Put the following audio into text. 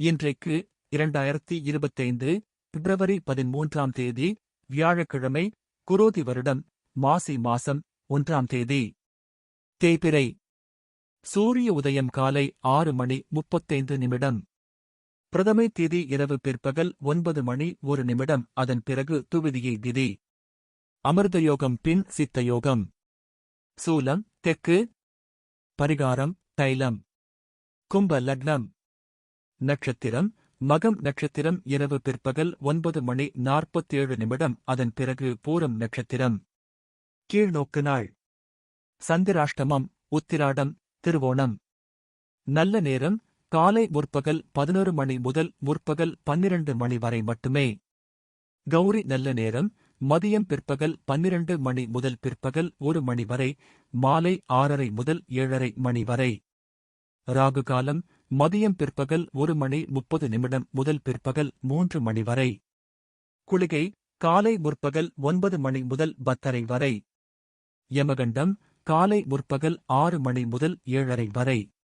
இன்றைக்கு இரண்டாயிரத்தி இருபத்தைந்து பிப்ரவரி பதிமூன்றாம் தேதி வியாழக்கிழமை குரோதி வருடம் மாசி மாசம் ஒன்றாம் தேதி. தேய்பிறை சூரிய உதயம் காலை ஆறு மணி முப்பத்தைந்து நிமிடம். பிரதமை திதி இரவு பிற்பகல் ஒன்பது மணி ஒரு நிமிடம் அதன் பிறகு துவிதியை திதி. அமிர்த யோகம் பின் சித்த யோகம் சூலம் தெற்கு. பரிகாரம் தைலம். கும்ப லக்னம். நட்சத்திரம் மகம் நட்சத்திரம் இரவு பிற்பகல் ஒன்பது மணி நாற்பத்தேழு நிமிடம் அதன் பிறகு பூரம் நட்சத்திரம். கீழ்நோக்கு நாள். சந்திராஷ்டமம் உத்திராடம் திருவோணம். நல்ல நேரம் காலை முற்பகல் பதினொரு மணி முதல் முற்பகல் பன்னிரண்டு மணி வரை மட்டுமே. கௌரி நல்ல நேரம் மதியம் பிற்பகல் பன்னிரண்டு மணி முதல் பிற்பகல் ஒரு மணி வரை மாலை ஆறரை முதல் ஏழரை மணி வரை. ராகு காலம் மதியம் பிற்பகல் ஒரு மணி முப்பது நிமிடம் முதல் பிற்பகல் மூன்று மணி வரை. குளிகை காலை முற்பகல் ஒன்பது மணி முதல் பத்தரை வரை. யமகண்டம் காலை முற்பகல் ஆறு மணி முதல் ஏழரை வரை.